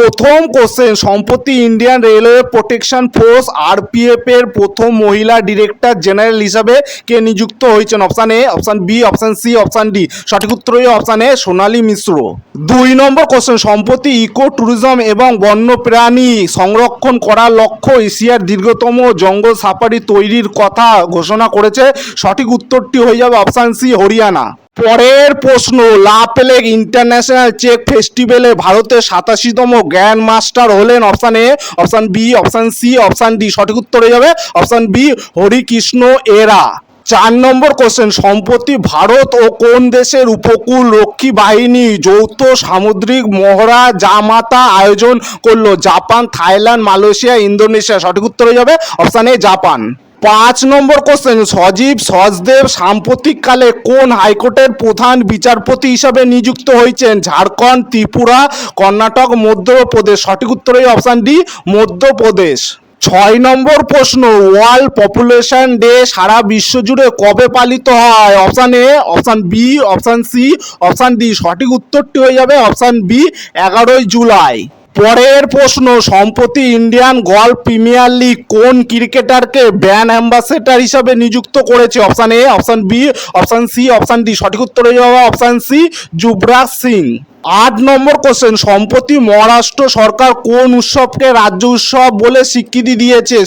people প্রথম question, সম্প্রতি Indian railway protection force RPF এর প্রথম মহিলা ডিরেক্টর জেনারেল হিসাবে কে নিযুক্ত হয়েছেন? Option A, option B, option C, option D. সঠিক উত্তর হয়ে অপশান এ, সোনালী মিশ্র। দুই নম্বর কোশ্চেন, সম্প্রতি ইকো ট্যুরিজম এবং বন্যপ্রাণী সংরক্ষণ করার লক্ষ্য এশিয়ার দীর্ঘতম জঙ্গল সাফারি তৈরির কথা ঘোষণা করেছে। সঠিক উত্তরটি হয়ে যাবে অপশান সি, হরিয়ানা। পরের প্রশ্ন লা পেলেক ইন্টারন্যাশনাল চেক ফেস্টিভ্যালে ভারতের সাতাশিতম গ্র্যান্ড মাস্টার হলেন option A option B option C option D সঠিক উত্তর হয়ে যাবে। অপশান বি হরিকৃষ্ণ এরা। চার নম্বর কোশ্চেন সম্প্রতি ভারত ও কোন দেশের উপকূল রক্ষী বাহিনী যৌথ সামুদ্রিক মহড়া জামাতা আয়োজন করল? জাপান, থাইল্যান্ড, মালয়েশিয়া, ইন্দোনেশিয়া, সঠিক উত্তর হয়ে যাবে। Option A Japan. পাঁচ নম্বর কোশ্চেন সজীব সচদেব সাম্প্রতিককালে কোন হাইকোর্টের প্রধান বিচারপতি হিসাবে নিযুক্ত হয়েছেন? ঝাড়খণ্ড, ত্রিপুরা, কর্ণাটক, মধ্যপ্রদেশ। সঠিক উত্তর হয়ে অপশান ডি মধ্যপ্রদেশ। ছয় নম্বর প্রশ্ন ওয়ার্ল্ড পপুলেশন ডে সারা বিশ্ব জুড়ে কবে পালিত হয়? Option A option B option C option D সঠিক উত্তরটি হয়ে যাবে অপশান বি এগারোই জুলাই। পরের প্রশ্ন, সম্প্রতি ইন্ডিয়ান গল্ফ প্রিমিয়ার লিগ কোন ক্রিকেটারকে ব্যান অ্যাম্বাসেডার হিসাবে নিযুক্ত করেছে? Option A option B option C option D সঠিক উত্তর হয়ে যাবে অপশান সি যুবরাজ সিং। আট নম্বর কোশ্চেন সম্প্রতি মহারাষ্ট্র সরকার কোন উৎসবকে রাজ্য উৎসব বলে স্বীকৃতি দিয়েছে?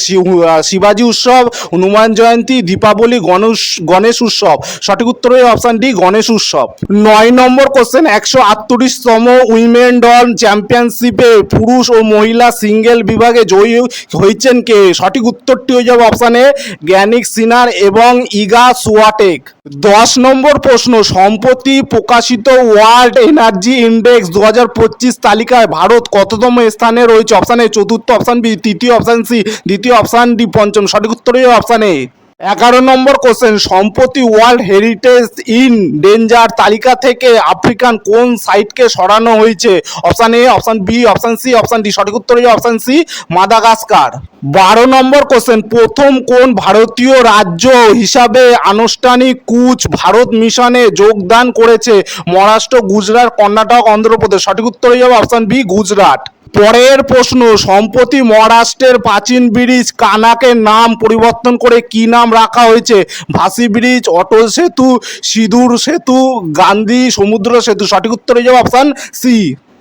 শিবাজি উৎসব, হনুমান জয়ন্তী, দীপাবলি, গণেশ গণেশ উৎসব। সঠিক উত্তর হয়ে অপশান ডি গণেশ উৎসব। নয় নম্বর কোশ্চেন একশো আটত্রিশতম উইমেন্ডন চ্যাম্পিয়নশিপে পুরুষ ও মহিলা সিঙ্গেল বিভাগে জয়ী হয়েছেন কে? সঠিক উত্তরটি হয়ে যাবে অপশানে জ্ঞানিক সিনার এবং ইগা সুয়াটেক। দশ নম্বর প্রশ্ন, সম্প্রতি প্রকাশিত ওয়ার্ল্ড এনার্জি ইন্ডেক্স দু হাজার পঁচিশ তালিকায় ভারত কততম স্থানে রয়েছে? অপশান এ চতুর্থ অপশান বি তৃতীয় অপশান সি দ্বিতীয় অপশান ডি পঞ্চম, সঠিক উত্তর অপশান এ এগারো নম্বর কোশ্চেন সম্প্রতি ওয়ার্ল্ড হেরিটেজ ইন ডেঞ্জার তালিকা থেকে আফ্রিকান কোন সাইটকে সরানো হয়েছে? Option A option B option C option D সঠিক উত্তর হয়ে অপশান সি মাদাগাস্কার। বারো নম্বর কোশ্চেন প্রথম কোন ভারতীয় রাজ্য হিসাবে আনুষ্ঠানিক কুচ ভারত মিশনে যোগদান করেছে? মহারাষ্ট্র, গুজরাট, কর্ণাটক, অন্ধ্রপ্রদেশ। সঠিক উত্তর হয়ে যাবে অপশান বি গুজরাট। পরের প্রশ্ন, সম্প্রতি মহারাষ্ট্রের প্রাচীন ব্রিজ কানাকের নাম পরিবর্তন করে কি নাম রাখা হয়েছে? ভাসি ব্রিজ, অটল সেতু, সিঁদুর সেতু, গান্ধী সমুদ্র সেতু। সঠিক উত্তর হয়ে যাবে অপশান সি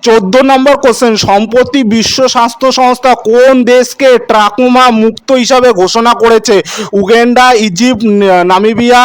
চোদ্দ নম্বর কোশ্চেন সম্প্রতি বিশ্ব স্বাস্থ্য সংস্থা কোন দেশকে ট্রাকুমা মুক্ত হিসাবে ঘোষণা করেছে? উগেন্ডা, ইজিপ্ট, নামিবিয়া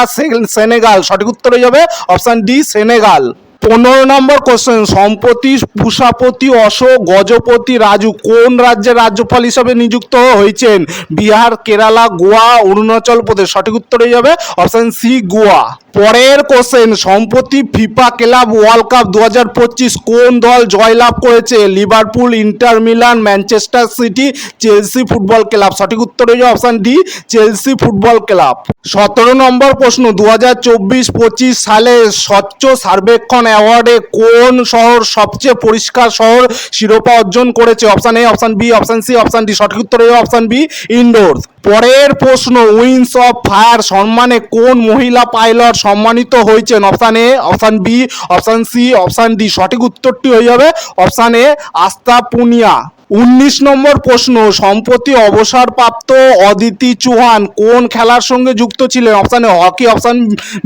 সেনেগাল, সঠিক উত্তর হয়ে যাবে অপশান ডি সেনেগাল। পনেরো নম্বর কোশ্চেন সম্প্রতি পুষাপতি অশোক, গজপতি রাজু কোন রাজ্যের রাজ্যপাল হিসাবে নিযুক্ত হয়েছেন? বিহার, কেরালা, গোয়া, অরুণাচল প্রদেশ, সঠিক উত্তর হয়ে যাবে অপশান সি গোয়া। পরের কোশ্চেন সম্প্রতি ফিফা ক্লাব ওয়ার্ল্ড কাপ দু হাজার পঁচিশ কোন দল জয়লাভ করেছে? Liverpool, Inter Milan, Manchester City, Chelsea football club. সঠিক উত্তর হয়ে option D Chelsea football club. সতেরো নম্বর প্রশ্ন দু হাজার সালে স্বচ্ছ সার্বেক্ষণ অ্যাওয়ার্ডে কোন শহর সবচেয়ে পরিষ্কার শহর শিরোপা অর্জন করেছে? Option A option B option C option D সঠিক উত্তর হয়ে অপশান বি ইনডোর পরের প্রশ্ন উইংস অফ ফায়ার সম্মানে কোন মহিলা পাইলট সম্মানিত হয়েছেন। Option A option B option C option D সঠিক উত্তরটি হয়ে যাবে অপশান এ আস্থা পুনিয়া উনিশ নম্বর প্রশ্ন, সম্প্রতি অবসরপ্রাপ্ত অদিতি চৌহান কোন খেলার সঙ্গে যুক্ত ছিলেন? Option A hockey option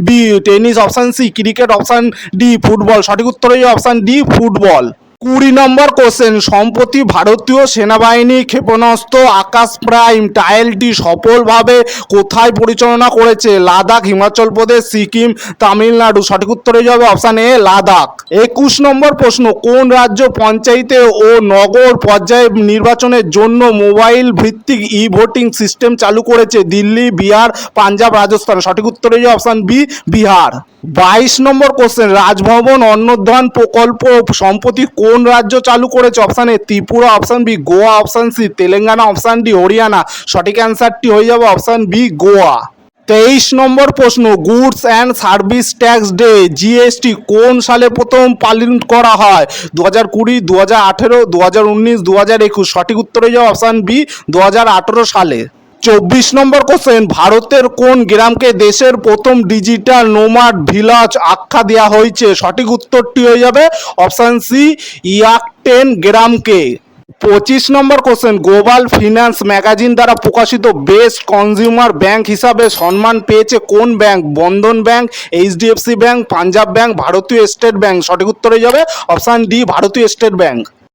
B tennis option C cricket option D football. সঠিক উত্তর হয়ে অপশান ডি ফুটবল। কুড়ি নম্বর কোশ্চেন সম্প্রতি ভারতীয় সেনাবাহিনী ক্ষেপণাস্ত্র, আকাশ প্রাইম টাইলটি সফলভাবে কোথায় পরিচালনা করেছে? লাদাখ, হিমাচল প্রদেশ, সিকিম, তামিলনাড়ু। সঠিক উত্তর যাবে অপশান এ লাদাখ। একুশ নম্বর প্রশ্ন, কোন রাজ্য পঞ্চায়েতে ও নগর পর্যায়ে নির্বাচনের জন্য মোবাইল ভিত্তিক ই ভোটিং সিস্টেম চালু করেছে? দিল্লি, বিহার, পাঞ্জাব, রাজস্থান। সঠিক উত্তর যাবে অপশান বি বিহার। বাইশ নম্বর কোশ্চেন রাজভবন অন্নদান প্রকল্প সম্প্রতি কোন রাজ্য চালু করেছে? Option A Tripura option B Goa option C Telangana option D Haryana. সঠিক অ্যান্সারটি হয়ে যাবে অপশান বি গোয়া। তেইশ নম্বর প্রশ্ন goods and service tax day GST কোন সালে প্রথম পালন করা হয়? দু হাজার কুড়ি দু হাজার আঠেরো দু হাজার উনিশ দু হাজার একুশ। সঠিক উত্তরে যাওয়া অপশান বি দু হাজার আঠেরো সালে। চব্বিশ নম্বর কোশ্চেন ভারতের কোন গ্রামকে দেশের প্রথম ডিজিটাল নোমাড ভিলাজ আখ্যা দেওয়া হয়েছে? সঠিক উত্তরটি হয়ে যাবে অপশান সি ইয়াকটেন গ্রামকে। পঁচিশ নম্বর কোশ্চেন গ্লোবাল ফিনান্স ম্যাগাজিন দ্বারা প্রকাশিত বেস্ট কনজিউমার ব্যাংক হিসাবে সম্মান পেয়েছে কোন bank Bandhan bank, HDFC bank, Punjab bank, ভারতীয় স্টেট ব্যাংক। সঠিক উত্তরে যাবে অপশান ডি ভারতীয় স্টেট ব্যাংক।